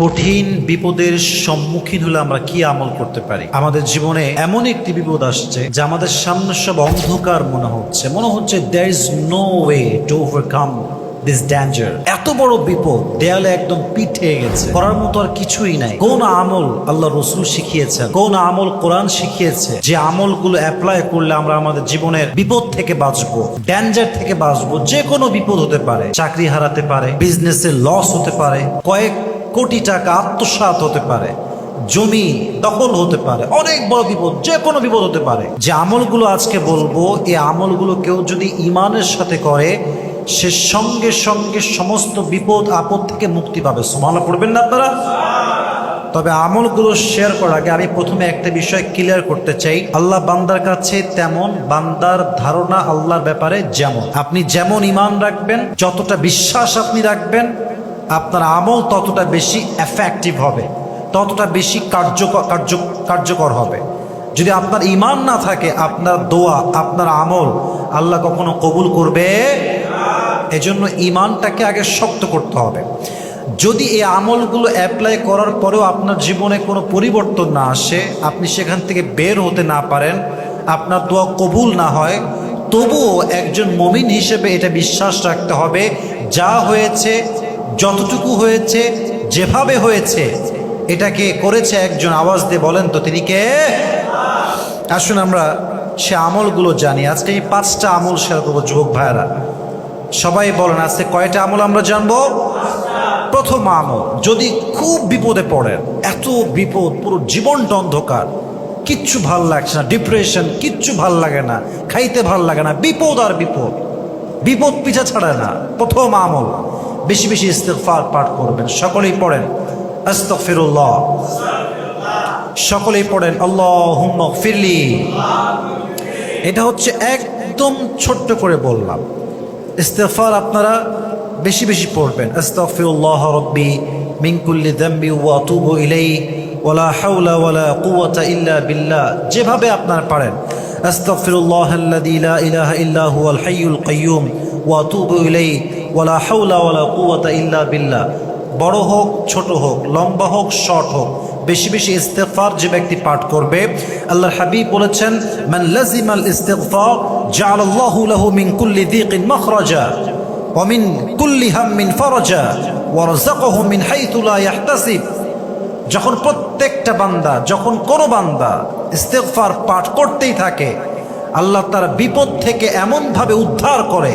কঠিন বিপদের সম্মুখীন হলে আমরা কি আমল করতে পারি? আমাদের জীবনে এমন একটি বিপদ আসছে যে আমাদের সামনে সব অন্ধকার মনে হচ্ছে। মনে হচ্ছে there is no way to overcome this danger এত বড় বিপদ দেয়ালে একদম পিঠে গেছে। করার মতো আর কিছুই নাই। কোন আমল আল্লাহ রসুল শিখিয়েছেন? কোন আমল কোরআন শিখিয়েছে? যে আমলগুলো অ্যাপ্লাই করলে আমরা আমাদের জীবনের বিপদ থেকে বাঁচবো ড্যাঞ্জার থেকে বাঁচবো যে কোনো বিপদ হতে পারে। চাকরি হারাতে পারে বিজনেসে লস হতে পারে, কয়েক কোটি টাকা আত্মসাৎ হতে পারে, জমি দখল হতে পারে, অনেক বড় বিপদ, যে কোনো বিপদ হতে পারে। যে আমলগুলো আজকে বলব এই আমলগুলো কেউ যদি ইমানের সাথে করে, সে সঙ্গে সঙ্গে সমস্ত বিপদ, আপদ থেকে মুক্তি পাবে। সুমালা পড়বেন না আপনারা? তবে আমলগুলো শেয়ার করার আগে আমি প্রথমে একটা বিষয় ক্লিয়ার করতে চাই। আল্লাহ বান্দার কাছে তেমন বান্দার ধারণা আল্লাহর ব্যাপারে যেমন। আপনি যেমন ইমান রাখবেন, যতটা বিশ্বাস আপনি রাখবেন আপনার আমল ততটা বেশি এফেক্টিভ হবে, ততটা বেশি কার্যকর, কার্য, কার্যকর হবে। যদি আপনার ইমান না থাকে, আপনার দোয়া, আপনার আমল আল্লাহ কখনো কবুল করবে? এজন্য ইমানটাকে আগে শক্ত করতে হবে। যদি এই আমলগুলো অ্যাপ্লাই করার পরেও আপনার জীবনে কোনো পরিবর্তন না আসে, আপনি সেখান থেকে বের হতে না পারেন, আপনার দোয়া কবুল না হয়, তবুও একজন মমিন হিসেবে এটা বিশ্বাস রাখতে হবে, যা হয়েছে যতটুকু হয়েছে, যেভাবে হয়েছে, এটাকে করেছে একজন আওয়াজ দিয়ে বলেন তো, তিনি কে? আসুন আমরা সে আমলগুলো জানি। আজকে এই পাঁচটা আমল শেয়ার করব যুবক ভাইয়েরা। সবাই বলেন, আজকে কয়টা আমল আমরা জানব? প্রথম আমল, যদি খুব বিপদে পড়েন, এত বিপদ, পুরো জীবনটা অন্ধকার, কিচ্ছু ভালো লাগছে না ডিপ্রেশন কিচ্ছু ভালো লাগে না, খাইতে ভালো লাগে না, বিপদ আর বিপদ বিপদ পিছা ছাড়ে না। প্রথম আমল বেশি বেশি ইস্তেফার পাঠ করবেন। সকলেই পড়েন আস্তফিরুল্লাহ সকলেই পড়েন আল্লাহ ফিরলি এটা হচ্ছে একদম ছোট্ট করে বললাম। ইস্তেফার আপনারা বেশি বেশি পড়বেন। আস্তাগফিরুল্লাহ রাব্বি মিঙ্কুল্লি কুল্লি যামবি ওয়া আতুবু ইলাইহি ওয়ালা কুওয়াতা ইল্লা বিল্লাহ। যেভাবে আপনারা পারেন। আস্তাগফিরুল্লাহ আল্লাযী লা ইলাহা ইল্লা হুয়াল হাইয়ুল আতুবু ইলাইহি। ওয়ালা হাওলা ওয়ালা কুওয়াতা ইল্লা বিল্লাহ। বড় হোক, ছোট হোক, লম্বা হোক, শর্ট হোক, বেশি বেশি ইস্তেগফার যে ব্যক্তি পাঠ করবে, আল্লাহর হাবিব বলেছেন, মান লাজিমাল ইস্তেগফার, জাআলাল্লাহু লাহু মিন কুল্লি যিকিন মাখরাজা কুল্লি হাম্মিন ফারাজা, ওয়া রাযাকাহু মিন হাইথু লা ইয়াহতাসিব। যখন প্রত্যেকটা বান্দা, যখন কোনো বান্দা ইস্তেগফার পাঠ করতেই থাকে, আল্লাহ তার বিপদ থেকে এমনভাবে উদ্ধার করে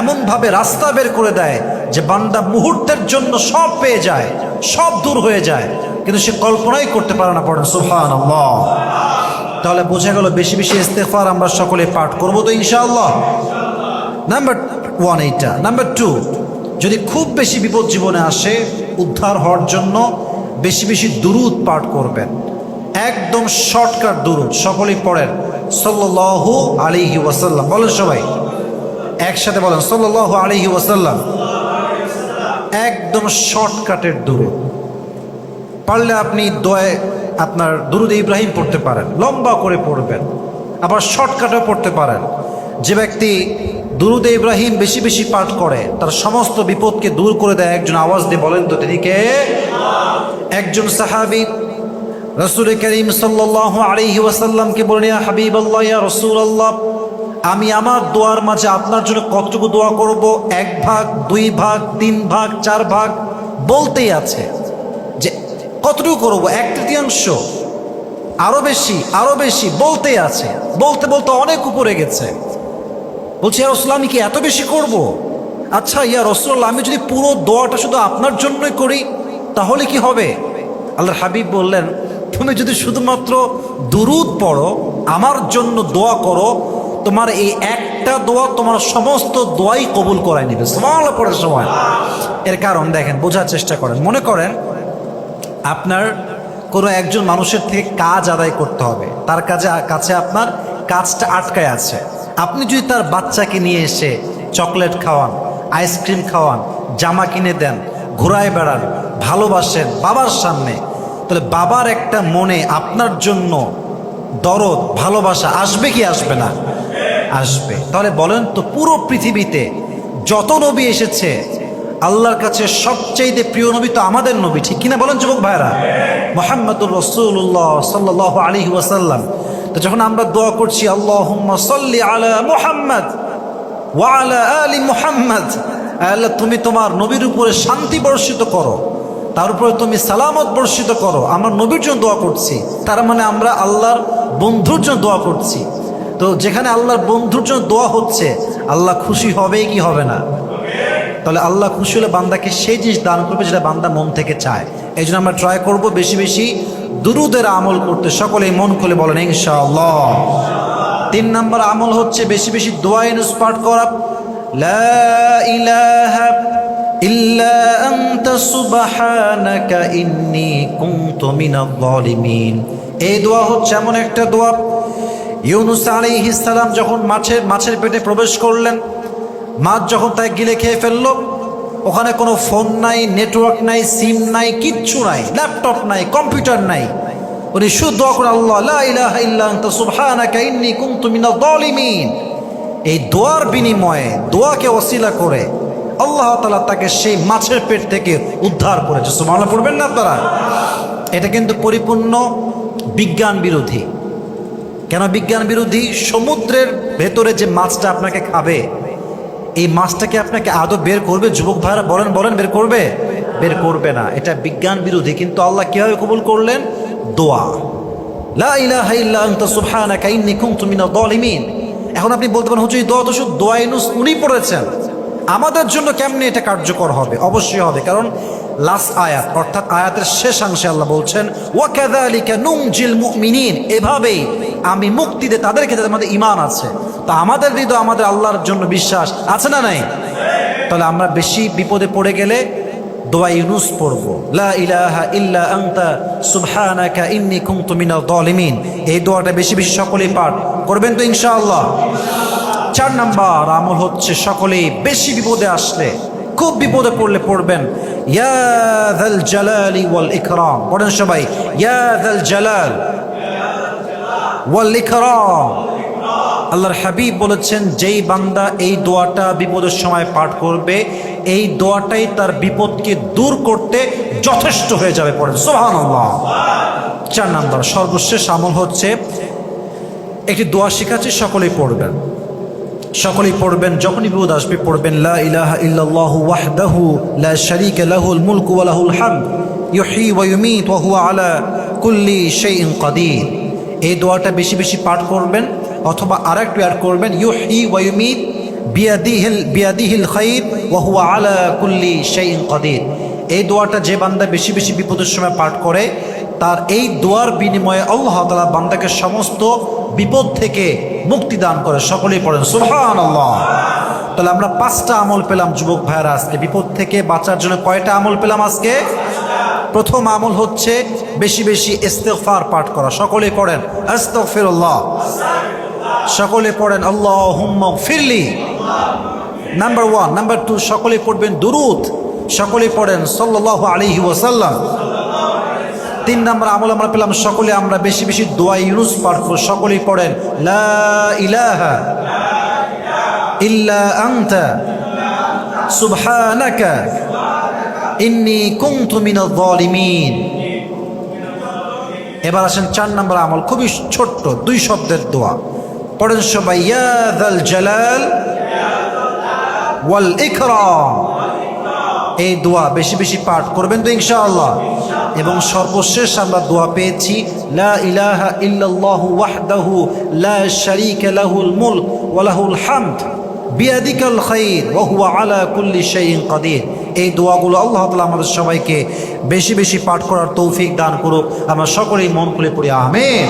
এমনভাবে রাস্তা বের করে দেয় যে বান্দা মুহূর্তের জন্য সব পেয়ে যায়, সব দূর হয়ে যায়, কিন্তু সে কল্পনাই করতে পারে না, পড়েন সুফান তাহলে বোঝা গেল বেশি বেশি ইস্তেফার আমরা সকলে পাঠ করব তো ইনশাআল্লাহ। নাম্বার ওয়ান এইটা। নাম্বার টু যদি খুব বেশি বিপদ জীবনে আসে, উদ্ধার হওয়ার জন্য বেশি বেশি দুরুদ পাঠ করবেন। একদম শর্টকাট দুরুদ, সকলেই পড়েন। সাল্লাল্লাহু আলাইহি ওয়াসাল্লাম। বলেন সবাই। একসাথে বলেন সাল্লাহ আলহি ওয়াসাল্লাম। একদম শর্টকাটের দূরত পারলে আপনি দয়ে আপনার দুরুদ ইব্রাহিম পড়তে পারেন, লম্বা করে পড়বেন, আবার শর্টকাটও পড়তে পারেন। যে ব্যক্তি দুরুদ ইব্রাহিম বেশি বেশি পাঠ করে, তার সমস্ত বিপদকে দূর করে দেয়, একজন আওয়াজ দিয়ে বলেন তো তিনি কে? একজন সাহাবি রসুল করিম সাল্লাহ আলহি ওয়াসাল্লামকে বলেন হাবিব আল্লাহ রসুল আল্লাহ আমি আমার দোয়ার মাঝে আপনার জন্য কতটুকু দোয়া করব? এক ভাগ, দুই ভাগ, তিন ভাগ, চার ভাগ? বলতেই আছে যে কতটুকু করব? এক তৃতীয়াংশ? আরও বেশি আরও বেশি, বলতেই আছে। বলতে বলতে অনেক উপরে গেছে। বলছি, ইয়া রসুল আমি কি এত বেশি করব? আচ্ছা ইয়া রসুল আমি যদি পুরো দোয়াটা শুধু আপনার জন্যই করি, তাহলে কি হবে? আল্লাহ হাবিব বললেন, তুমি যদি শুধুমাত্র দুরুদ পড়ো, আমার জন্য দোয়া করো তোমার এই একটা দোয়া তোমার সমস্ত দোয়াই কবুল করাই নিবে। সমাল পড়ার সময়। এর কারণ দেখেন, বোঝার চেষ্টা করেন। মনে করেন, আপনার কোনো একজন মানুষের থেকে কাজ আদায় করতে হবে। তার কাজে, কাছে আপনার কাজটা আটকায় আছে। আপনি যদি তার বাচ্চাকে নিয়ে এসে চকলেট খাওয়ান, আইসক্রিম খাওয়ান, জামা কিনে দেন, ঘোরায় বেড়ান, ভালোবাসেন, বাবার সামনে, তাহলে বাবার একটা মনে আপনার জন্য দরদ, ভালোবাসা আসবে কি আসবে না? আসবে। তাহলে বলেন তো পুরো পৃথিবীতে যত নবী এসেছে, আল্লাহর কাছে সবচেয়ে প্রিয় নবী তো আমাদের নবী, ঠিক কিনা বলেন যুবক ভাইরা মোহাম্মদুর রসুল্লাহ সাল্লাহ আলী ওয়াসাল্লাম। তো যখন আমরা দোয়া করছি আল্লাহ সাল্লি আলা মুহাম্মদ ওয়ালা আলী মুহাম্মদ। আল্লাহ, তুমি তোমার নবীর উপরে শান্তি বর্ষিত করো, তার উপরে তুমি সালামত বর্ষিত করো। আমরা নবীর জন্য দোয়া করছি, তার মানে আমরা আল্লাহর বন্ধুর জন্য দোয়া করছি। তো যেখানে আল্লাহর বন্ধুর জন্য দোয়া হচ্ছে, আল্লাহ খুশি হবে কি হবে না? তাহলে আল্লাহ খুশি হলে বান্দাকে সেই জিনিস দান করবে যেটা বান্দা মন থেকে চায়। এই জন্য আমরা ট্রাই করব বেশি বেশি দুরুদের আমল করতে। সকলেই মন খুলে বলেন, ইনশাআল্লাহ। তিন নম্বর আমল হচ্ছে বেশি বেশি দোয়া ইনুস পাঠ করা। এই দোয়া হচ্ছে এমন একটা দোয়া। ইউনুস আলাইহিস সালাম যখন মাছের মাছের পেটে প্রবেশ করলেন, মাছ যখন তাই গিলে খেয়ে ফেলল, ওখানে কোনো ফোন নাই, নেটওয়ার্ক নাই, সিম নাই, কিচ্ছু নাই, ল্যাপটপ নাই, কম্পিউটার নাই। উনি শুদ্ধ করে, আল্লাহ এই দোয়ার বিনিময়ে দোয়াকে ওসিলা করে আল্লাহ তাআলা তাকে সেই মাছের পেট থেকে উদ্ধার করেছে। সুবহানাল্লাহ, পড়বেন না আপনারা? এটা কিন্তু পরিপূর্ণ বিজ্ঞান বিরোধী। কেন বিজ্ঞান বিরোধী সমুদ্রের ভেতরে যে মাছটা আপনাকে খাবে, এই মাছটাকে আপনাকে আদৌ বের করবে? যুবক ভাইরা বলেন বলেন, বের করবে? বের করবে না। এটা বিজ্ঞান বিরোধী। কিন্তু আল্লাহ কীভাবে কবুল করলেন? দোয়া। এখন আপনি বলতে পারেন এই দোয়া তো শুধু দোয়া ইউনুস উনি পড়েছেন। আমাদের জন্য কেমনে এটা কার্যকর হবে? অবশ্যই হবে, কারণ লাস্ট আয়াত, অর্থাৎ আয়াতের শেষাংশে আল্লাহ বলছেন ওয়াকাযালিকা নুনজিল মুমিনিন। এভাবেই আমি মুক্তি দে তাদেরকে যাদের মধ্যে ইমান আছে। তা আমাদের হৃদয় আমাদের আল্লাহর জন্য বিশ্বাস আছে না নাই? তাহলে আমরা বেশি বিপদে পড়ে গেলে পড়ব। লা এই দোয়াটা বেশি বেশি সকলেই তো চার নাম্বার আমল হচ্ছে সকলেই বেশি বিপদে খুব বিপদে পড়লে পড়বেন। ইয়া সবাই, ইয়া জালাল। আল্লাহর হাবিব বলেছেন, যেই বান্দা এই দোয়াটা বিপদের সময় পাঠ করবে, এই দোয়াটাই তার বিপদকে দূর করতে যথেষ্ট হয়ে যাবে পরে। সোহান চার নাম্বার, সর্বশেষ আমল হচ্ছে, একটি দোয়া শেখাচ্ছি, সকলেই পড়বেন। সকলেই পড়বেন, যখনই বিপদ আসবে পড়বেন, লা লা লাহুল মুলকু ওয়া আলা কুল্লি এই দোয়াটা বেশি বেশি পাঠ করবেন অথবা আরেকটু অ্যাড করবেন, ইউহয়ী ওয়া ইউমীত বিয়াদিহিল বিয়াদিহিল খাইর ওয়া হুয়া আলা কুল্লি শাইইন কাদির। এই দোয়াটা যে বান্দা বেশি বেশি বিপদের সময় পাঠ করে, তার এই দোয়ার বিনিময়ে আল্লাহ তাআলা বান্দাকে সমস্ত বিপদ থেকে মুক্তি দান করে। সকলেই পড়েন সুবহান আল্লাহ তাহলে আমরা পাঁচটা আমল পেলাম, যুবক ভাইয়ারা, আজকে বিপদ থেকে বাঁচার জন্য কয়টা আমল পেলাম আজকে? প্রথম আমল হচ্ছে বেশি বেশি ইস্তেগফার পাঠ করা। সকলে পড়েন, আস্তাগফিরুল্লাহ। সকলে পড়েন আল্লাহ হুম্মা ফিরলি নাম্বার ওয়ান নাম্বার টু সকলে পড়বেন, দুরুদ। সকলে পড়েন সাল্লাহ আলাইহি ওয়াসাল্লাম। তিন নম্বর আমল আমরা পেলাম, সকলে আমরা বেশি বেশি দোয়া ইউনুস পাঠ করব সকলেই পড়েন, লা ইলাহা ইল্লা আনতা, সুবহানাকা। ইন্নী কুনতু মিনাল জালিমিন এবার আসেন চার নম্বর আমল, খুবই ছোট্ট, দুই শব্দের দোয়া। পড়েন সবাই, ইয়া যাল জালাল ওয়াল ইকরাম। এই দোয়া বেশি বেশি পাঠ করবেন তো ইনশাআল্লাহ। এবং সর্বশেষ আমরা দোয়া পেয়েছি, লা ইলাহা ইল্লাল্লাহু ওয়াহদাহু লা শারীকা লাহুল মুলক ওয়া লাহুল হামদ বিয়াদিকাল খাইর ওয়া হুয়া আলা কুল্লি শাইইন কাদির। এই দোয়াগুলো আল্লাহ তালা আমাদের সবাইকে বেশি বেশি পাঠ করার তৌফিক দান করুক। আমরা সকলেই মন খুলে পড়ি, আমিন।